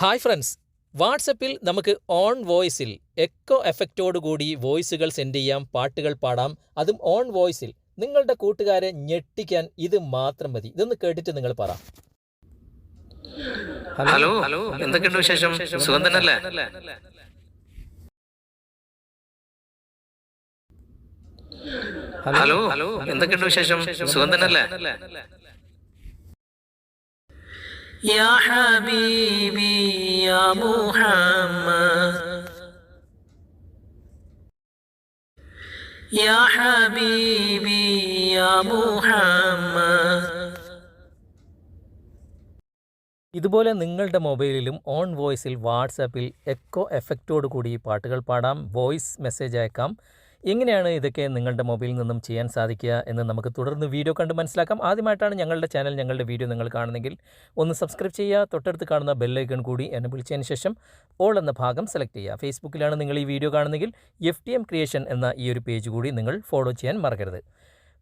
Hi friends വാട്സപ്പിൽ നമുക്ക് on വോയിസിൽ എക്കോ എഫക്റ്റോട് കൂടി വോയിസുകൾ സെൻഡ് ചെയ്യാം പാട്ടുകൾ പാടാം. അതും ഓൺ വോയിസിൽ. നിങ്ങളുടെ കൂട്ടുകാരെ ഞെട്ടിക്കാൻ ഇത് മാത്രം മതി. ഇതൊന്ന് കേട്ടിട്ട് നിങ്ങൾ പറ. ഹലോ ഹലോ എന്തൊക്കെയുണ്ട് വിശേഷം? സുഖം തന്നെയല്ലേ? ഹലോ ഹലോ എന്തൊക്കെയുണ്ട് വിശേഷം? സുഖം തന്നെയല്ലേ? يا حبيبي يا محمد يا حبيبي يا محمد ഇതുപോലെ നിങ്ങളുടെ മൊബൈലിലും ഓൺ വോയിസിൽ വാട്സാപ്പിൽ എക്കോ എഫക്റ്റോട് കൂടി പാട്ടുകൾ പാടാം വോയിസ് മെസ്സേജ് അയക്കാം എങ്ങനെയാണ് ഇതൊക്കെ നിങ്ങളുടെ മൊബൈലിൽ നിന്നും ചെയ്യാൻ സാധിക്കുക എന്ന് നമുക്ക് തുടർന്ന് വീഡിയോ കണ്ട് മനസ്സിലാക്കാം. ആദ്യമായിട്ടാണ് ഞങ്ങളുടെ ചാനൽ ഞങ്ങളുടെ വീഡിയോ നിങ്ങൾ കാണുന്നെങ്കിൽ ഒന്ന് സബ്സ്ക്രൈബ് ചെയ്യുക തൊട്ടടുത്ത് കാണുന്ന ബെല്ലൈക്കൺ കൂടി എന്നെ വിളിച്ചതിന് ശേഷം ഓൾ എന്ന ഭാഗം സെലക്ട് ചെയ്യുക. ഫേസ്ബുക്കിലാണ് നിങ്ങൾ ഈ വീഡിയോ കാണുന്നെങ്കിൽ എഫ് ടി എം ക്രിയേഷൻ എന്ന ഈ ഒരു പേജ് കൂടി നിങ്ങൾ ഫോളോ ചെയ്യാൻ മറക്കരുത്.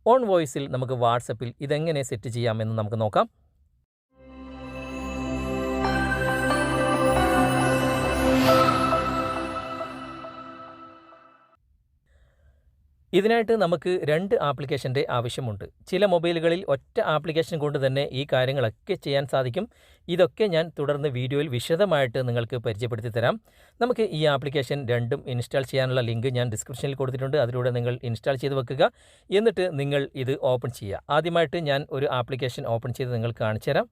ഓൺ വോയിസിൽ നമുക്ക് വാട്സപ്പിൽ ഇതെങ്ങനെ സെറ്റ് ചെയ്യാമെന്ന് നമുക്ക് നോക്കാം. ഇതിനായിട്ട് നമുക്ക് രണ്ട് ആപ്ലിക്കേഷന്റെ ആവശ്യമുണ്ട്. ചില മൊബൈലുകളിൽ ഒറ്റ ആപ്ലിക്കേഷൻ കൊണ്ട് തന്നെ ഈ കാര്യങ്ങളൊക്കെ ചെയ്യാൻ സാധിക്കും. ഇതൊക്കെ ഞാൻ തുടർന്ന് വീഡിയോയിൽ വിശദമായിട്ട് നിങ്ങൾക്ക് പരിചയപ്പെടുത്തി തരാം. നമുക്ക് ഈ ആപ്ലിക്കേഷൻ രണ്ടും ഇൻസ്റ്റാൾ ചെയ്യാനുള്ള ലിങ്ക് ഞാൻ ഡിസ്ക്രിപ്ഷനിൽ കൊടുത്തിട്ടുണ്ട്. അതിലൂടെ നിങ്ങൾ ഇൻസ്റ്റാൾ ചെയ്ത് വെക്കുക. എന്നിട്ട് നിങ്ങൾ ഇത് ഓപ്പൺ ചെയ്യുക. ആദ്യമായിട്ട് ഞാൻ ഒരു ആപ്ലിക്കേഷൻ ഓപ്പൺ ചെയ്ത് നിങ്ങൾക്ക് കാണിച്ചു തരാം.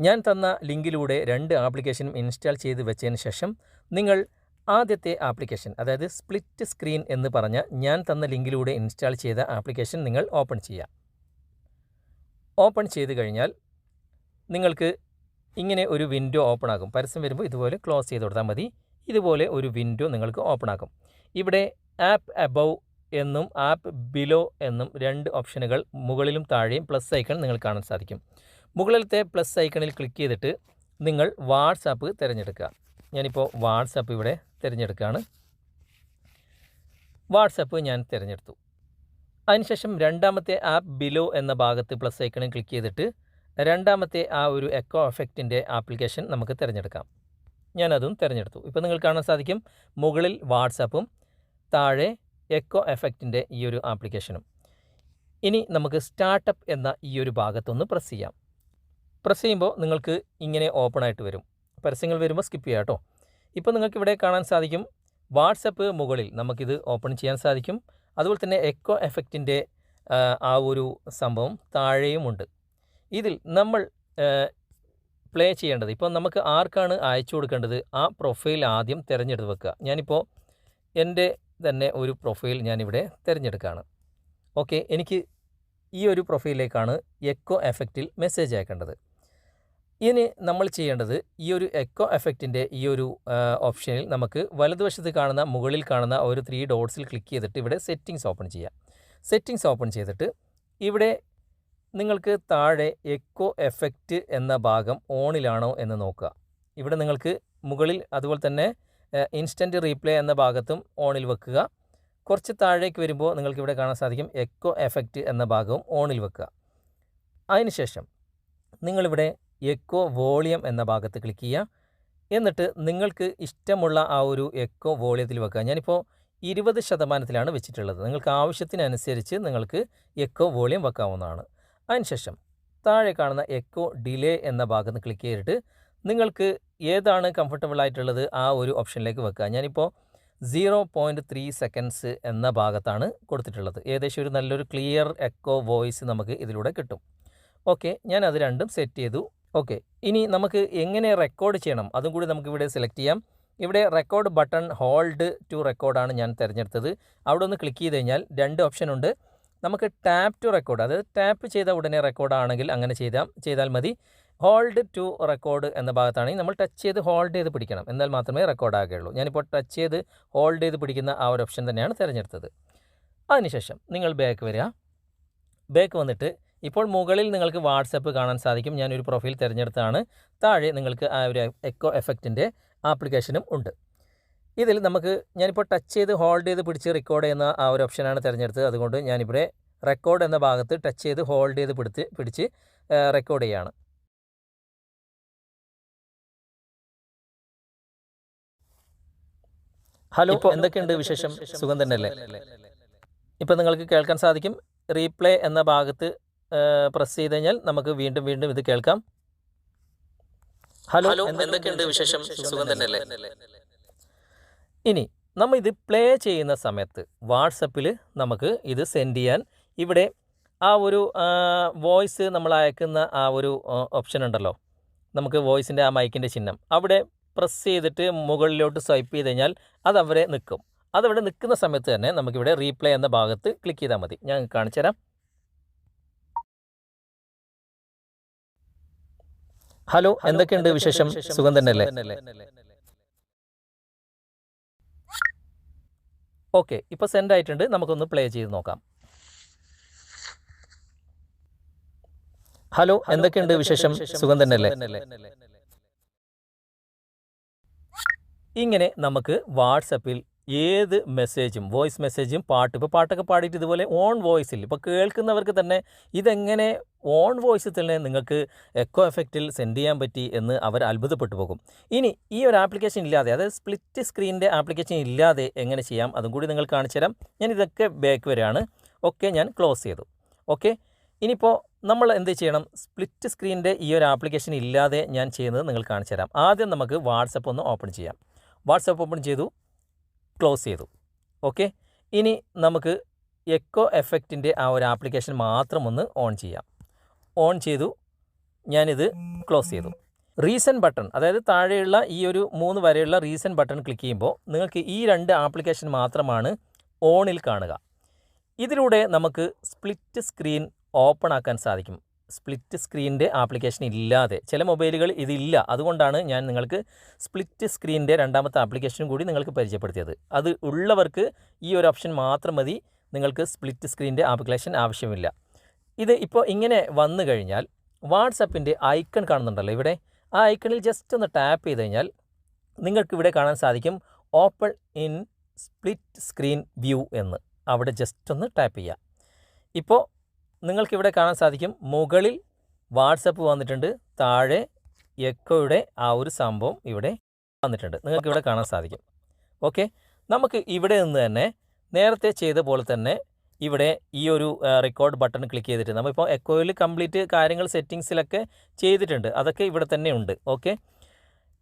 ഞാൻ തന്ന ലിങ്കിലൂടെ രണ്ട് ആപ്ലിക്കേഷനും ഇൻസ്റ്റാൾ ചെയ്ത് വെച്ചതിന് ശേഷം നിങ്ങൾ ആദ്യത്തെ ആപ്ലിക്കേഷൻ അതായത് സ്പ്ലിറ്റ് സ്ക്രീൻ എന്ന് പറഞ്ഞ ഞാൻ തന്ന ലിങ്കിലൂടെ ഇൻസ്റ്റാൾ ചെയ്ത ആപ്ലിക്കേഷൻ നിങ്ങൾ ഓപ്പൺ ചെയ്യുക ഓപ്പൺ ചെയ്ത് കഴിഞ്ഞാൽ നിങ്ങൾക്ക് ഇങ്ങനെ ഒരു വിൻഡോ ഓപ്പൺ ആകും. പരസ്യം വരുമ്പോൾ ഇതുപോലെ ക്ലോസ് ചെയ്ത് കൊടുത്താൽ മതി. ഇതുപോലെ ഒരു വിൻഡോ നിങ്ങൾക്ക് ഓപ്പൺ ആക്കും. ഇവിടെ ആപ്പ് അബവ് എന്നും ആപ്പ് ബിലോ എന്നും രണ്ട് ഓപ്ഷനുകൾ മുകളിലും താഴെയും പ്ലസ് ഐക്കൺ നിങ്ങൾ കാണാൻ സാധിക്കും. മുകളിലത്തെ പ്ലസ് ഐക്കണിൽ ക്ലിക്ക് ചെയ്തിട്ട് നിങ്ങൾ വാട്സാപ്പ് തിരഞ്ഞെടുക്കുക. ഞാനിപ്പോൾ വാട്സപ്പ് ഇവിടെ തിരഞ്ഞെടുക്കുകയാണ് വാട്സപ്പ് ഞാൻ തിരഞ്ഞെടുത്തു. അതിനുശേഷം രണ്ടാമത്തെ ആപ്പ് ബിലോ എന്ന ഭാഗത്ത് പ്ലസ് ഐക്കണിൽ ക്ലിക്ക് ചെയ്തിട്ട് രണ്ടാമത്തെ ആ ഒരു എക്കോ എഫക്റ്റിന്റെ ആപ്ലിക്കേഷൻ നമുക്ക് തിരഞ്ഞെടുക്കാം. ഞാനതും തിരഞ്ഞെടുത്തു. ഇപ്പോൾ നിങ്ങൾ കാണാൻ സാധിക്കും മുകളിൽ വാട്സപ്പും താഴെ എക്കോ എഫക്റ്റിന്റെ ഈ ഒരു ആപ്ലിക്കേഷനും ഇനി നമുക്ക് സ്റ്റാർട്ടപ്പ് എന്ന ഈ ഒരു ഭാഗത്തൊന്ന് പ്രസ് ചെയ്യാം. പ്രസ് ചെയ്യുമ്പോൾ നിങ്ങൾക്ക് ഇങ്ങനെ ഓപ്പൺ ആയിട്ട് വരും. പരസ്യങ്ങൾ വരുമ്പോൾ സ്കിപ്പ് ചെയ്യാം കേട്ടോ ഇപ്പോൾ നിങ്ങൾക്ക് ഇവിടെ കാണാൻ സാധിക്കും വാട്സപ്പ് മുകളിൽ നമുക്കിത് ഓപ്പൺ ചെയ്യാൻ സാധിക്കും. അതുപോലെ തന്നെ എക്കോ എഫക്റ്റിന്റെ ആ ഒരു സംഭവം താഴെയുമുണ്ട് ഇതിൽ നമ്മൾ പ്ലേ ചെയ്യേണ്ടത് ഇപ്പോൾ നമുക്ക് ആർക്കാണ് അയച്ചു കൊടുക്കേണ്ടത്? ആ പ്രൊഫൈൽ ആദ്യം തിരഞ്ഞെടുത്ത് വെക്കുക. ഞാനിപ്പോൾ എന്റെ തന്നെ ഒരു പ്രൊഫൈൽ ഞാനിവിടെ തിരഞ്ഞെടുക്കുകയാണ്. ഓക്കെ എനിക്ക് ഈ ഒരു പ്രൊഫൈലിലേക്കാണ് എക്കോ എഫക്റ്റിൽ മെസ്സേജ് അയക്കേണ്ടത്. ഇനി നമ്മൾ ചെയ്യേണ്ടത് ഈ ഒരു എക്കോ എഫക്റ്റിന്റെ ഈ ഒരു ഓപ്ഷനിൽ നമുക്ക് വലതുവശത്ത് കാണുന്ന മുകളിൽ കാണുന്ന ഒരു ത്രീ ഡോട്ട്സിൽ ക്ലിക്ക് ചെയ്തിട്ട് ഇവിടെ സെറ്റിങ്സ് ഓപ്പൺ ചെയ്യാം. സെറ്റിങ്സ് ഓപ്പൺ ചെയ്തിട്ട് ഇവിടെ നിങ്ങൾക്ക് താഴെ എക്കോ എഫക്റ്റ് എന്ന ഭാഗം ഓണിലാണോ എന്ന് നോക്കുക. ഇവിടെ നിങ്ങൾക്ക് മുകളിൽ അതുപോലെ തന്നെ ഇൻസ്റ്റന്റ് റീപ്ലേ എന്ന ഭാഗത്തും ഓണിൽ വെക്കുക. കുറച്ച് താഴേക്ക് വരുമ്പോൾ നിങ്ങൾക്ക് ഇവിടെ കാണാൻ സാധിക്കും എക്കോ എഫക്റ്റ് എന്ന ഭാഗവും ഓണിൽ വെക്കുക. അതിനുശേഷം നിങ്ങളിവിടെ എക്കോ വോളിയം എന്ന ഭാഗത്ത് ക്ലിക്ക് ചെയ്യുക. എന്നിട്ട് നിങ്ങൾക്ക് ഇഷ്ടമുള്ള ആ ഒരു എക്കോ വോളിയത്തിൽ വെക്കുക. ഞാനിപ്പോൾ ഇരുപത് ശതമാനത്തിലാണ് വെച്ചിട്ടുള്ളത്. നിങ്ങൾക്ക് ആവശ്യത്തിനനുസരിച്ച് നിങ്ങൾക്ക് എക്കോ വോളിയം വെക്കാവുന്നതാണ്. അതിനുശേഷം താഴെ കാണുന്ന എക്കോ ഡിലേ എന്ന ഭാഗത്ത് ക്ലിക്ക് ചെയ്തിട്ട് നിങ്ങൾക്ക് ഏതാണ് കംഫർട്ടബിൾ ആയിട്ടുള്ളത് ആ ഒരു ഓപ്ഷനിലേക്ക് വെക്കുക. ഞാനിപ്പോൾ സീറോ പോയിന്റ് ത്രീ സെക്കൻഡ്സ് എന്ന ഭാഗത്താണ് കൊടുത്തിട്ടുള്ളത്. ഏകദേശം ഒരു നല്ലൊരു ക്ലിയർ എക്കോ വോയിസ് നമുക്ക് ഇതിലൂടെ കിട്ടും. ഓക്കെ ഞാൻ അത് രണ്ടും സെറ്റ് ചെയ്തു. ഓക്കെ ഇനി നമുക്ക് എങ്ങനെ റെക്കോർഡ് ചെയ്യണം? അതും കൂടി നമുക്ക് ഇവിടെ സെലക്ട് ചെയ്യാം. ഇവിടെ റെക്കോർഡ് ബട്ടൺ ഹോൾഡ് ടു റെക്കോർഡാണ് ഞാൻ തിരഞ്ഞെടുത്തത്. അവിടെ ഒന്ന് ക്ലിക്ക് ചെയ്ത് കഴിഞ്ഞാൽ രണ്ട് ഓപ്ഷൻ ഉണ്ട്. നമുക്ക് ടാപ്പ് ടു റെക്കോർഡ് അതായത് ടാപ്പ് ചെയ്ത ഉടനെ റെക്കോർഡാണെങ്കിൽ അങ്ങനെ ചെയ്താൽ ചെയ്താൽ മതി. ഹോൾഡ് ടു റെക്കോർഡ് എന്ന ഭാഗത്താണെങ്കിൽ നമ്മൾ ടച്ച് ചെയ്ത് ഹോൾഡ് ചെയ്ത് പിടിക്കണം. എന്നാൽ മാത്രമേ റെക്കോർഡ് ആകുകയുള്ളൂ. ഞാനിപ്പോൾ ടച്ച് ചെയ്ത് ഹോൾഡ് ചെയ്ത് പിടിക്കുന്ന ആ ഒരു ഓപ്ഷൻ തന്നെയാണ് തിരഞ്ഞെടുത്തത്. അതിനുശേഷം നിങ്ങൾ ബാക്ക് വരിക. ബാക്ക് വന്നിട്ട് ഇപ്പോൾ മുകളിൽ നിങ്ങൾക്ക് വാട്സപ്പ് കാണാൻ സാധിക്കും. ഞാനൊരു പ്രൊഫൈൽ തിരഞ്ഞെടുത്താണ് താഴെ നിങ്ങൾക്ക് ആ ഒരു എക്കോ എഫക്റ്റിന്റെ ആപ്ലിക്കേഷനും ഉണ്ട്. ഇതിൽ നമുക്ക് ഞാനിപ്പോൾ ടച്ച് ചെയ്ത് ഹോൾഡ് ചെയ്ത് പിടിച്ച് റെക്കോർഡ് ചെയ്യുന്ന ആ ഒരു ഓപ്ഷനാണ് തിരഞ്ഞെടുത്തത്. അതുകൊണ്ട് ഞാനിവിടെ റെക്കോർഡ് എന്ന ഭാഗത്ത് ടച്ച് ചെയ്ത് ഹോൾഡ് ചെയ്ത് പിടിച്ച് പിടിച്ച് റെക്കോർഡ് ചെയ്യുകയാണ്. ഹലോ എന്തൊക്കെയുണ്ട് വിശേഷം? സുഖം തന്നെയല്ലേ? ഇപ്പം നിങ്ങൾക്ക് കേൾക്കാൻ സാധിക്കും. റീപ്ലേ എന്ന ഭാഗത്ത് പ്രസ് ചെയ്ത് കഴിഞ്ഞാൽ നമുക്ക് വീണ്ടും വീണ്ടും ഇത് കേൾക്കാം. ഹലോ എന്തൊക്കെയുണ്ട് വിശേഷം? സുഖം തന്നെയല്ലേ? ഇനി നമ്മൾ ഇത് പ്ലേ ചെയ്യുന്ന സമയത്ത് വാട്സപ്പിൽ നമുക്ക് ഇത് സെൻഡ് ചെയ്യാൻ ഇവിടെ ആ ഒരു വോയിസ് നമ്മൾ അയക്കുന്ന ആ ഒരു ഓപ്ഷൻ ഉണ്ടല്ലോ. നമുക്ക് വോയിസിന്റെ ആ മൈക്കിന്റെ ചിഹ്നം. അവിടെ പ്രസ് ചെയ്തിട്ട് മുകളിലോട്ട് സ്വൈപ്പ് ചെയ്ത് കഴിഞ്ഞാൽ അതവിടെ നിൽക്കും അതവിടെ നിൽക്കുന്ന സമയത്ത് തന്നെ നമുക്കിവിടെ റീപ്ലേ എന്ന ഭാഗത്ത് ക്ലിക്ക് ചെയ്താൽ മതി. ഞാൻ കാണിച്ചു തരാം ഹലോ എന്തൊക്കെയുണ്ട് വിശേഷം? സുഖം തന്നെയല്ലേ? ഓക്കെ ഇപ്പോൾ സെൻഡ് ആയിട്ടുണ്ട്. നമുക്കൊന്ന് പ്ലേ ചെയ്ത് നോക്കാം. ഹലോ എന്തൊക്കെയുണ്ട് വിശേഷം? സുഖം തന്നെയല്ലേ? ഇങ്ങനെ നമുക്ക് വാട്സപ്പിൽ ഏത് മെസ്സേജും വോയിസ് മെസ്സേജും പാട്ട് ഇപ്പോൾ പാട്ടൊക്കെ പാടിയിട്ട് ഇതുപോലെ ഓൺ വോയിസിൽ ഇപ്പോൾ കേൾക്കുന്നവർക്ക് തന്നെ ഇതെങ്ങനെ ഓൺ വോയിസിൽ തന്നെ നിങ്ങൾക്ക് എക്കോ എഫക്റ്റിൽ സെൻഡ് ചെയ്യാൻ പറ്റി എന്ന് അവർ അത്ഭുതപ്പെട്ടു പോകും. ഇനി ഈ ഒരു ആപ്ലിക്കേഷൻ ഇല്ലാതെ അതായത് സ്പ്ലിറ്റ് സ്ക്രീനിന്റെ ആപ്ലിക്കേഷൻ ഇല്ലാതെ എങ്ങനെ ചെയ്യാം? അതും കൂടി നിങ്ങൾ കാണിച്ചു തരാം. ഞാൻ ഇതൊക്കെ ബാക്ക് വരെയാണ്. ഓക്കെ ഞാൻ ക്ലോസ് ചെയ്തു. ഓക്കെ ഇനിയിപ്പോൾ നമ്മൾ എന്ത് ചെയ്യണം? സ്പ്ലിറ്റ് സ്ക്രീനിന്റെ ഈ ഒരു ആപ്ലിക്കേഷൻ ഇല്ലാതെ ഞാൻ ചെയ്യുന്നത് നിങ്ങൾ കാണിച്ചു തരാം. ആദ്യം നമുക്ക് വാട്സപ്പ് ഒന്ന് ഓപ്പൺ ചെയ്യാം. വാട്സപ്പ് ഓപ്പൺ ചെയ്തു. ക്ലോസ് ചെയ്തു. ഓക്കെ ഇനി നമുക്ക് എക്കോ എഫക്റ്റിന്റെ ആ ഒരു ആപ്ലിക്കേഷൻ മാത്രം ഒന്ന് ഓൺ ചെയ്യാം. ഓൺ ചെയ്തു. ഞാനിത് ക്ലോസ് ചെയ്തു. റീസെന്റ് ബട്ടൺ അതായത് താഴെയുള്ള ഈ ഒരു മൂന്ന് വരെയുള്ള റീസെന്റ് ബട്ടൺ ക്ലിക്ക് ചെയ്യുമ്പോൾ നിങ്ങൾക്ക് ഈ രണ്ട് ആപ്ലിക്കേഷൻ മാത്രമാണ് ഓണിൽ കാണുക. ഇതിലൂടെ നമുക്ക് സ്പ്ലിറ്റ് സ്ക്രീൻ ഓപ്പൺ ആക്കാൻ സാധിക്കും. സ്പ്ലിറ്റ് സ്ക്രീനിന്റെ ആപ്ലിക്കേഷൻ ഇല്ലാതെ ചില മൊബൈലുകൾ ഇതില്ല. അതുകൊണ്ടാണ് ഞാൻ നിങ്ങൾക്ക് സ്പ്ലിറ്റ് സ്ക്രീനിന്റെ രണ്ടാമത്തെ ആപ്ലിക്കേഷനും കൂടി നിങ്ങൾക്ക് പരിചയപ്പെടുത്തിയത്. അത് ഉള്ളവർക്ക് ഈ ഒരു ഓപ്ഷൻ മാത്രം മതി. നിങ്ങൾക്ക് സ്പ്ലിറ്റ് സ്ക്രീനിന്റെ ആപ്ലിക്കേഷൻ ആവശ്യമില്ല. ഇത് ഇപ്പോൾ ഇങ്ങനെ വന്നു കഴിഞ്ഞാൽ വാട്സപ്പിന്റെ ഐക്കൺ കാണുന്നുണ്ടല്ലോ ഇവിടെ. ആ ഐക്കണിൽ ജസ്റ്റ് ഒന്ന് ടാപ്പ് ചെയ്ത് കഴിഞ്ഞാൽ നിങ്ങൾക്ക് ഇവിടെ കാണാൻ സാധിക്കും open in split screen view എന്ന്. അവിടെ ജസ്റ്റ് ഒന്ന് ടാപ്പ് ചെയ്യുക. ഇപ്പോൾ നിങ്ങൾക്കിവിടെ കാണാൻ സാധിക്കും. മുകളിൽ വാട്സപ്പ് വന്നിട്ടുണ്ട്. താഴെ എക്കോയുടെ ആ ഒരു സംഭവം ഇവിടെ വന്നിട്ടുണ്ട്. നിങ്ങൾക്ക് ഇവിടെ കാണാൻ സാധിക്കും. ഓക്കെ. നമുക്ക് ഇവിടെ നിന്ന് തന്നെ നേരത്തെ ചെയ്ത പോലെ തന്നെ ഇവിടെ ഈ ഒരു റെക്കോർഡ് ബട്ടൺ ക്ലിക്ക് ചെയ്തിട്ട് നമ്മളിപ്പോൾ എക്കോയിൽ കംപ്ലീറ്റ് കാര്യങ്ങൾ സെറ്റിങ്സിലൊക്കെ ചെയ്തിട്ടുണ്ട്. അതൊക്കെ ഇവിടെ തന്നെ ഉണ്ട്. ഓക്കെ.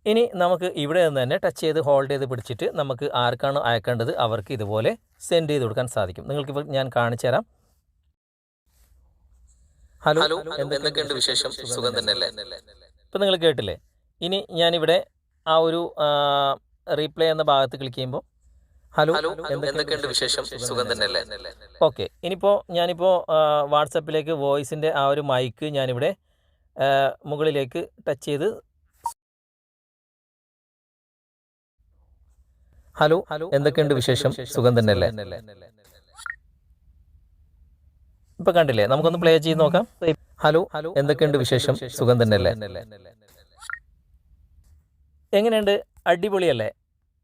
ഇനി നമുക്ക് ഇവിടെ നിന്ന് തന്നെ ടച്ച് ചെയ്ത് ഹോൾഡ് ചെയ്ത് പിടിച്ചിട്ട് നമുക്ക് ആർക്കാണ് അയക്കേണ്ടത് അവർക്ക് ഇതുപോലെ സെൻഡ് ചെയ്ത് കൊടുക്കാൻ സാധിക്കും. നിങ്ങൾക്കിപ്പോൾ ഞാൻ കാണിച്ചു തരാം ഹലോ എന്തൊക്കെയുണ്ട് വിശേഷം? സുഖം തന്നെയല്ലേ? ഇപ്പം നിങ്ങൾ കേട്ടില്ലേ? ഇനി ഞാനിവിടെ ആ ഒരു റീപ്ലേ എന്ന ഭാഗത്ത് ക്ലിക്ക് ചെയ്യുമ്പോൾ ഹലോ എന്തൊക്കെയുണ്ട് വിശേഷം? സുഖം തന്നെയല്ലേ? ഓക്കെ ഇനിയിപ്പോൾ ഞാനിപ്പോൾ വാട്സപ്പിലേക്ക് വോയിസിന്റെ ആ ഒരു മൈക്ക് ഞാനിവിടെ മുകളിലേക്ക് ടച്ച് ചെയ്ത് ഹലോ എന്തൊക്കെയുണ്ട് വിശേഷം? സുഖം തന്നെയല്ലേ? ഇപ്പൊ കണ്ടില്ലേ? നമുക്കൊന്ന് പ്ലേ ചെയ്ത് നോക്കാം. ഹലോ എന്തൊക്കെയുണ്ട് വിശേഷം? സുഖം തന്നെയല്ലേ? എങ്ങനെയുണ്ട്? അടിപൊളിയല്ലേ?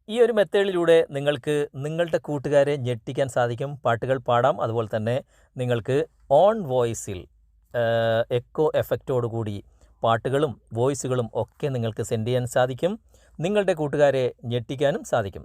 ഈ ഒരു മെത്തേഡിലൂടെ നിങ്ങൾക്ക് നിങ്ങളുടെ കൂട്ടുകാരെ ഞെട്ടിക്കാൻ സാധിക്കും. പാട്ടുകൾ പാടാം. അതുപോലെ തന്നെ നിങ്ങൾക്ക് ഓൺ വോയിസിൽ എക്കോ എഫക്റ്റോടുകൂടി പാട്ടുകളും വോയിസുകളും ഒക്കെ നിങ്ങൾക്ക് സെൻഡ് ചെയ്യാൻ സാധിക്കും. നിങ്ങളുടെ കൂട്ടുകാരെ ഞെട്ടിക്കാനും സാധിക്കും.